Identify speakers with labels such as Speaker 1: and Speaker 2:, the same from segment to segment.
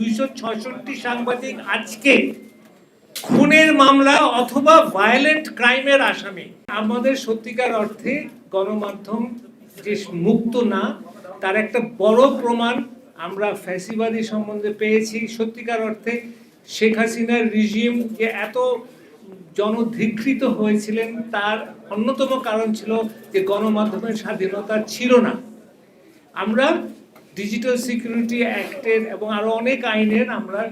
Speaker 1: দুইশো ছষট্টি সাংবাদিক আজকে খুনের মামলা অথবা ভায়োলেন্ট ক্রাইমের আসামি। আমাদের সত্যিকার অর্থে গণমাধ্যম যে মুক্ত না, তার একটা বড় প্রমাণ আমরা ফ্যাসিবাদী সম্বন্ধে পেয়েছি। সত্যিকার অর্থে শেখ হাসিনার রিজিম যে এত জনধিকৃত হয়েছিলেন, তার অন্যতম কারণ ছিল যে গণমাধ্যমের স্বাধীনতা ছিল না। আমরা ডিজিটাল সিকিউরিটি অ্যাক্টের এবং আরও অনেক আইনের আমরা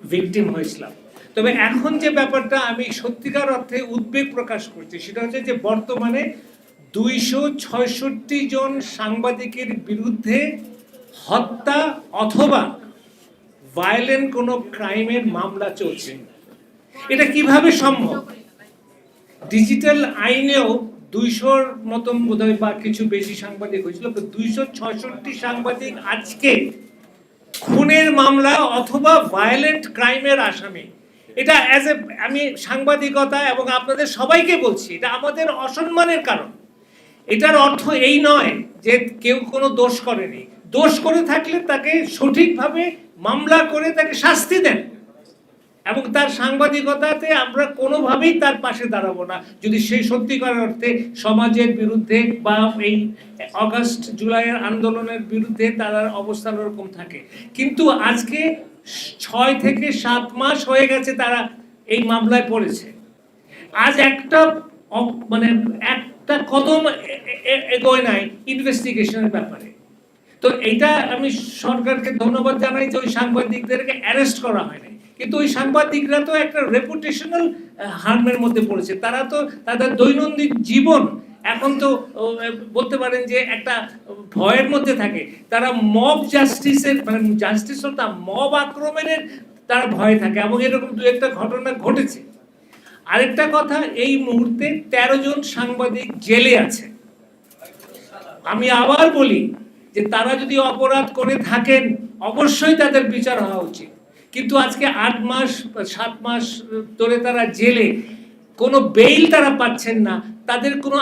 Speaker 1: ভিকটিম হয়েছিলাম। তবে এখন যে ব্যাপারটা আমি সত্যিকার অর্থে উদ্বেগ প্রকাশ করছি, সেটা হচ্ছে যে বর্তমানে দুইশো ছয়ষট্টি জন সাংবাদিকের বিরুদ্ধে হত্যা অথবা ভায়োলেন্ট কোনো ক্রাইমের মামলা চলছে। এটা কীভাবে সম্ভব? ডিজিটাল আইনেও দুইশোর মতন বোধহয় বা কিছু বেশি সাংবাদিক হয়েছিল দুইশো ছষট্টি সাংবাদিক আজকে খুনের মামলা অথবা ভায়োলেন্ট ক্রাইমের আসামি। এটা অ্যাজ এ আমি সাংবাদিকতা এবং আপনাদের সবাইকে বলছি, এটা আমাদের অসম্মানের কারণ। এটার অর্থ এই নয় যে কেউ কোনো দোষ করেনি। দোষ করে থাকলে তাকে সঠিকভাবে মামলা করে তাকে শাস্তি দেন। এবং তার সাংবাদিকতাতে আমরা কোনোভাবেই তার পাশে দাঁড়াবো না। যদি সেই সত্যিকার অর্থে সমাজের বিরুদ্ধে বা এই অগাস্ট জুলাইয়ের আন্দোলনের বিরুদ্ধে তার অবস্থান ওরকম থাকে। কিন্তু আজকে ছয় থেকে সাত মাস হয়ে গেছে তারা এই মামলায় পড়েছে। আজ একটা মানে একটা কদম এগোয় নাই ইনভেস্টিগেশনের ব্যাপারে। তো এটা আমি সরকারকে ধন্যবাদ জানাই যে ওই সাংবাদিকদেরকে অ্যারেস্ট করা হয়নি। কিন্তু ওই সাংবাদিকরা তো একটা রেপুটেশনাল হার্মের মধ্যে পড়েছে। তারা তো তাদের দৈনন্দিন জীবন এখন তো বলতে পারেন যে একটা ভয়ের মধ্যে থাকে। তারা মব জাস্টিসের মানে জাস্টিস তা মব আক্রমণের তারা ভয় থাকে এবং এরকম দু একটা ঘটনা ঘটেছে। আরেকটা কথা, এই মুহূর্তে তেরো জন সাংবাদিক জেলে আছে। আমি আবার বলি যে তারা যদি অপরাধ করে থাকেন, অবশ্যই তাদের বিচার হওয়া উচিত। কিন্তু আজকে আট মাস, সাত মাস ধরে তারা জেলে, কোনো বেইল তারা পাচ্ছেন না, তাদের কোনো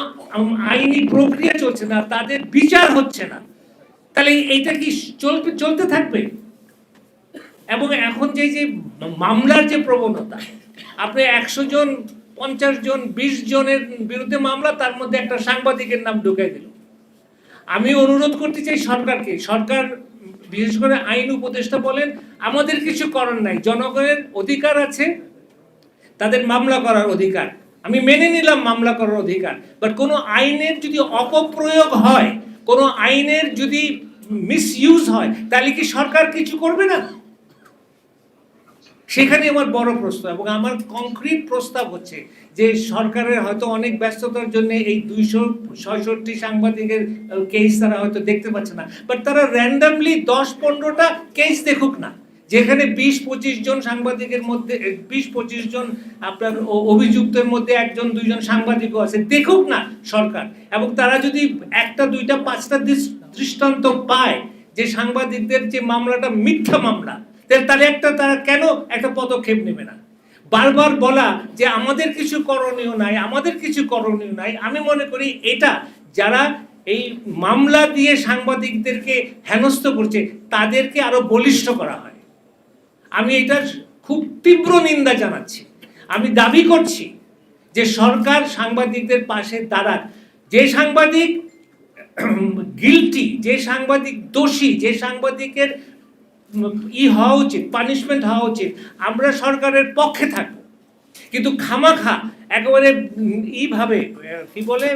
Speaker 1: আইনি প্রক্রিয়া চলছে না, তাদের বিচার হচ্ছে না। তাহলে এইটা কি চলতে চলতে থাকবে? এবং এখন যে যে মামলার যে প্রবণতা, আপনি একশো জন, পঞ্চাশ জন, বিশ জনের বিরুদ্ধে মামলা, তার মধ্যে একটা সাংবাদিকের নাম ঢুকাই দিল। আমি অনুরোধ করতে চাই সরকারকে, সরকার বিশেষ করে আইন উপদেষ্টা বলেন, আমাদের কিছু করার নাই। জনগণের অধিকার আছে, তাদের মামলা করার অধিকার। আমি মেনে নিলাম মামলা করার অধিকার বাট কোনো আইনের যদি অপপ্রয়োগ হয়, কোনো আইনের যদি মিসইউজ হয়, তাহলে কি সরকার কিছু করবে না? সেখানে আমার বড় প্রশ্ন এবং আমার কংক্রিট প্রস্তাব হচ্ছে যে সরকারের হয়তো অনেক ব্যস্ততার জন্য এই দুইশো, ছয়ষট্টি সাংবাদিকের কেস তারা হয়তো দেখতে পাচ্ছে না। বাট তারা র্যান্ডামলি দশ, পনেরোটা কেস দেখুক না। যেখানে বিশ, পঁচিশ জন সাংবাদিকের মধ্যে বিশ, পঁচিশ জন আপনার অভিযুক্তের মধ্যে একজন, দুইজন সাংবাদিকও আছে, দেখুক না সরকার। এবং তারা যদি একটা, দুইটা, পাঁচটা দৃষ্টান্ত পায় যে সাংবাদিকদের যে মামলাটা মিথ্যা মামলা তাহলে একটা তারা কেন একটা পদক্ষেপ নেবে না? বারবার বলা যে আমাদের কিছু করণীয় নাই, আমাদের কিছু করণীয় নাই, আমি মনে করি এটা যারা এই মামলা দিয়ে সাংবাদিকদেরকে হেনস্থ করছে, তাদেরকে আরও বলিষ্ঠ করা হয়। আমি এটার খুব তীব্র নিন্দা জানাচ্ছি। আমি দাবি করছি যে সরকার সাংবাদিকদের পাশে দাঁড়াক। যে সাংবাদিক গিলটি যে সাংবাদিক দোষী, যে সাংবাদিকের ই হওয়া উচিত পানিশমেন্ট হওয়া উচিত। আমরা সরকারের পক্ষে থাকব। কিন্তু খামাখা একেবারে এইভাবে ইভাবে কি বলে,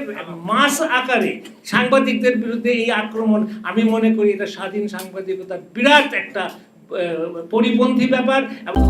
Speaker 1: মাস আকারে সাংবাদিকদের বিরুদ্ধে এই আক্রমণ, আমি মনে করি এটা স্বাধীন সাংবাদিকতার বিরাট একটা পরিপন্থী ব্যাপার এবং